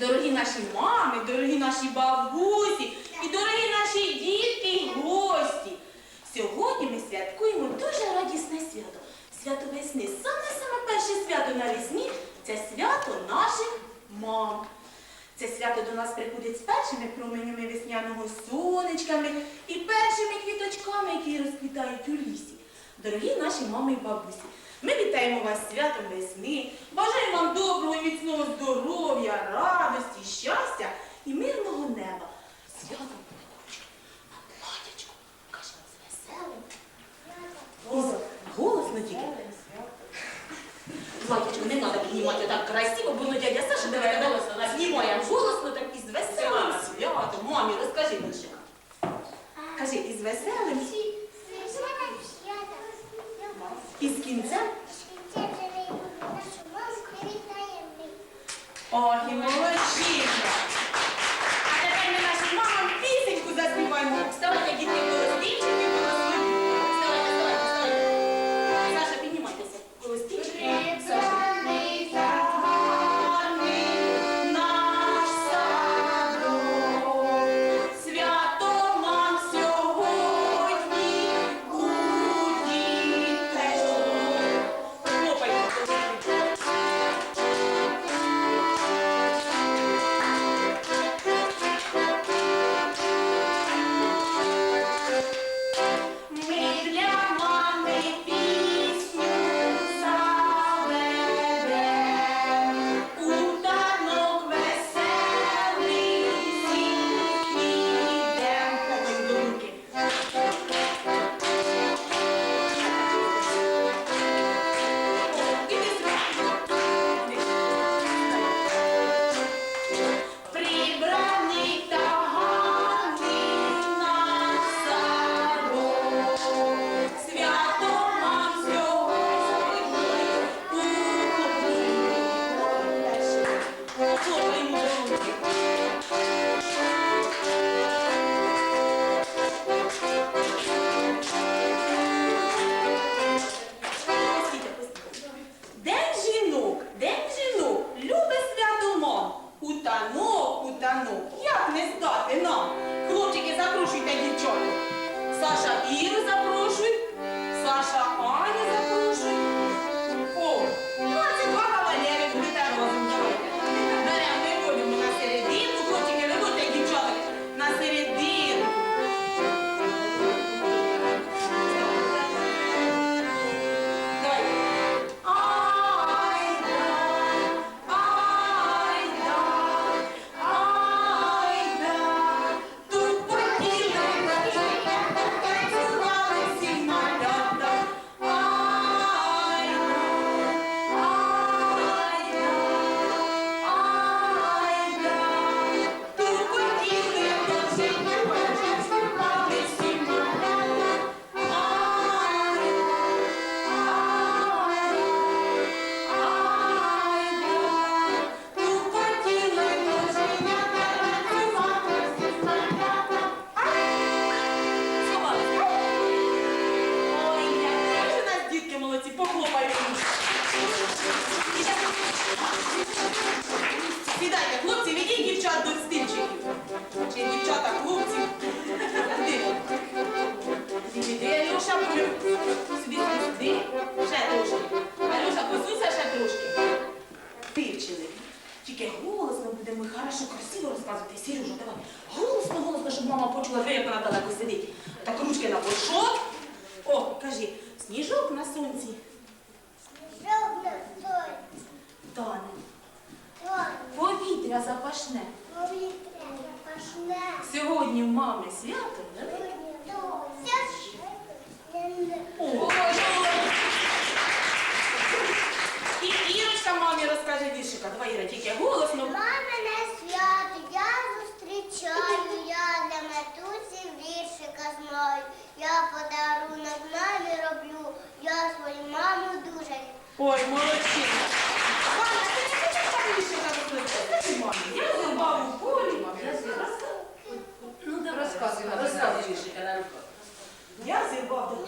Дорогі наші мами, дорогі наші бабусі і дорогі наші дітки й гості. Сьогодні ми святкуємо дуже радісне свято. Свято весни. Саме-саме перше свято на весні це свято наших мам. Це свято до нас приходить з першими променями весняного сонечками і першими квіточками, які розквітають у лісі. Дорогі наші мами і бабусі, ми вітаємо вас святом весни, бажаємо вам доброго і міцного здоров'я, радості, щастя і мирного неба. Святом на платячку, кажемо з веселим. Голосно тільки. Платячку не треба піднімати так красиво, бо ну дядя Саша давай голосно знімає голосно так із веселим святом. Мамі, розкажи більше. Кажи, із веселим і з кінцем. Ох, і молодчинка. Розказувати. Сережа, давай. Голосно, голосно, щоб мама почула, ви, як вона далеко сидить. Так ручки на боршок. О, кажи, сніжок на сонці Сніжок на тане. Повітря запашне. Сьогодні в мами свято. О, І Ірочка мамі розкаже віршика. Давай, Іра, тільки голосно. Мамине свято я зустрічаю, я для матусі віршика знаю. Я подарунок мамі роблю, я свою маму дуже люблю. Ой, молодчина. Мама, ти не хочеш так віршика розповісти? Скажи. Я зубав у полі. Ну. Розказуй, розказуй на. Я зірвав.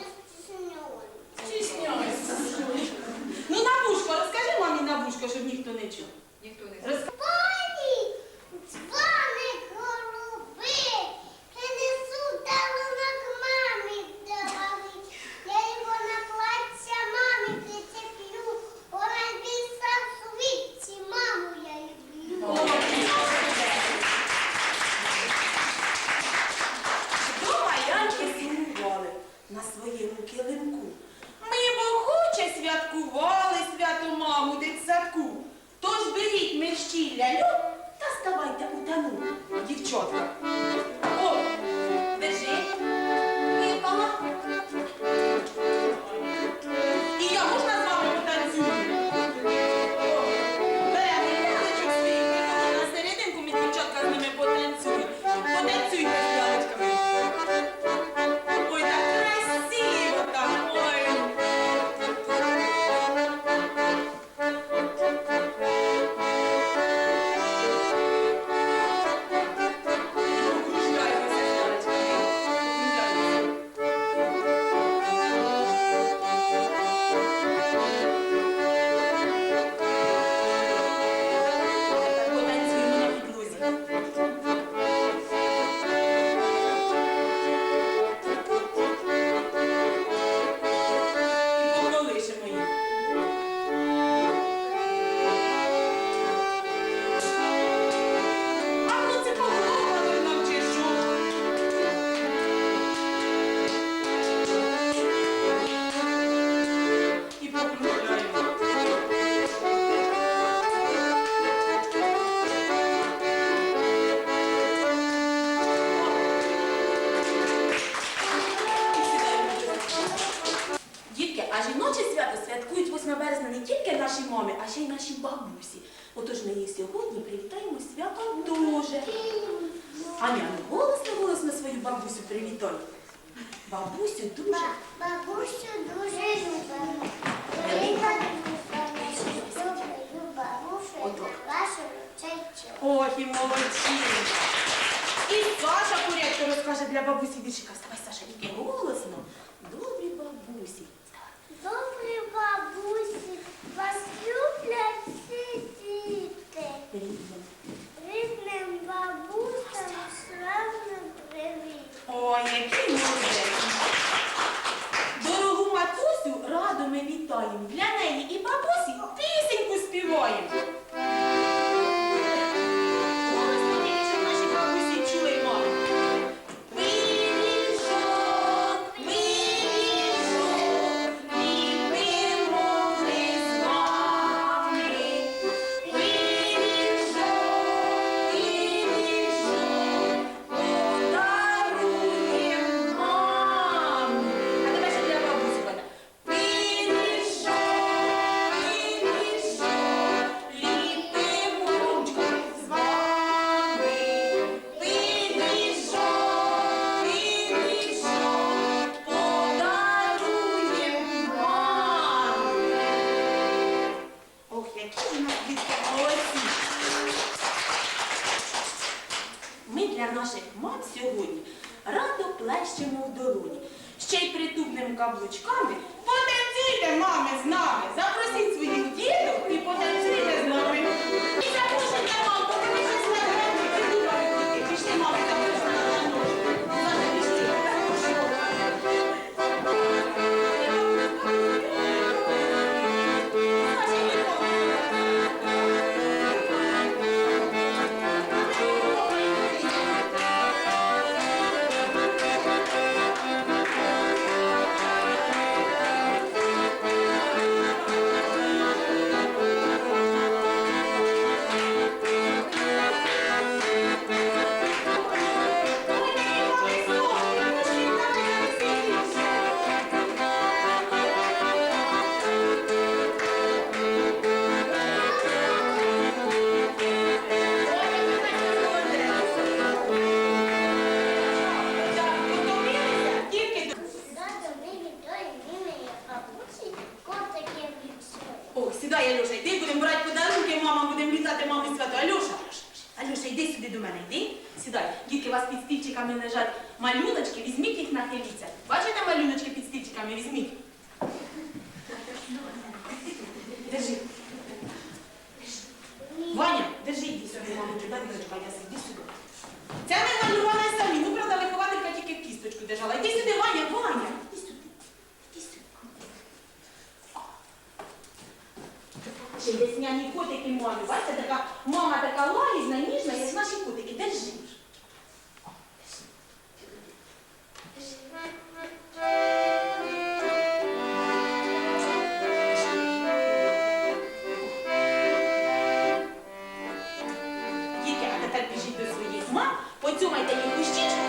Не тільки наші мами, а ще й наші бабусі. Отож ми їх сьогодні привітаємо святом дуже. Аня, ну голосно голосно свою бабусю привітай. Бабусю дуже. Бабусю дуже любимо. Велика дуже бабусю вашу чайчу. Ох, і молодці. І Саша Курятко розкаже для бабусі віршика. Ставай, мам радо плещемо в долоні. Ще й притубним каблучками. Потанцюйте, мами, з нами! Запросіть своїх діток і потанцюйте з нами. І запрошуйте мам, щось не граємо, придумаємо. Пішли, мами, йди. Дітки, у вас під стільчиками лежать малюночки, візьміть їх нахиліться. Бачите малюночки під стільчиками, візьміть. Держи. Ваня, держи, йди сюди, маму, дай дочка, я іди сюди. Це ми малювали самі, ну, правда, вихователька тільки кісточку держала. Іди сюди, Ваня, Ваня, іди сюди, іди котики мамі. Бачите, така мама така лагідна, ніжна, як наші котики. Держи. Діти, а тепер біжіть до своєї мам, поцюмайте їх у щічку.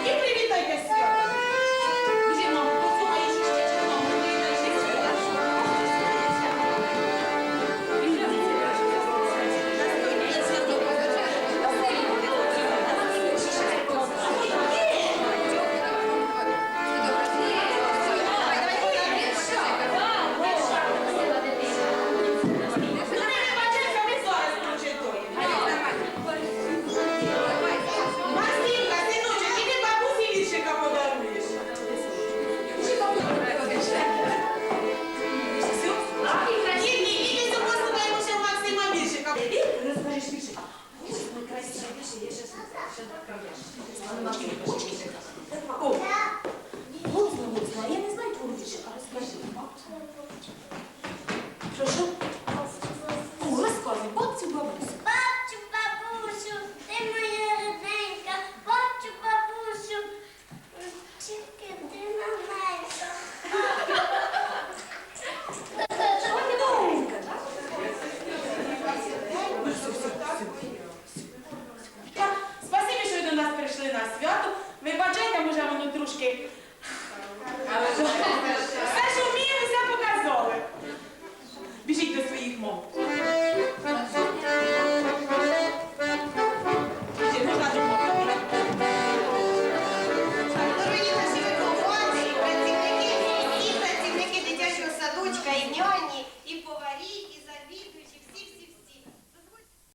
може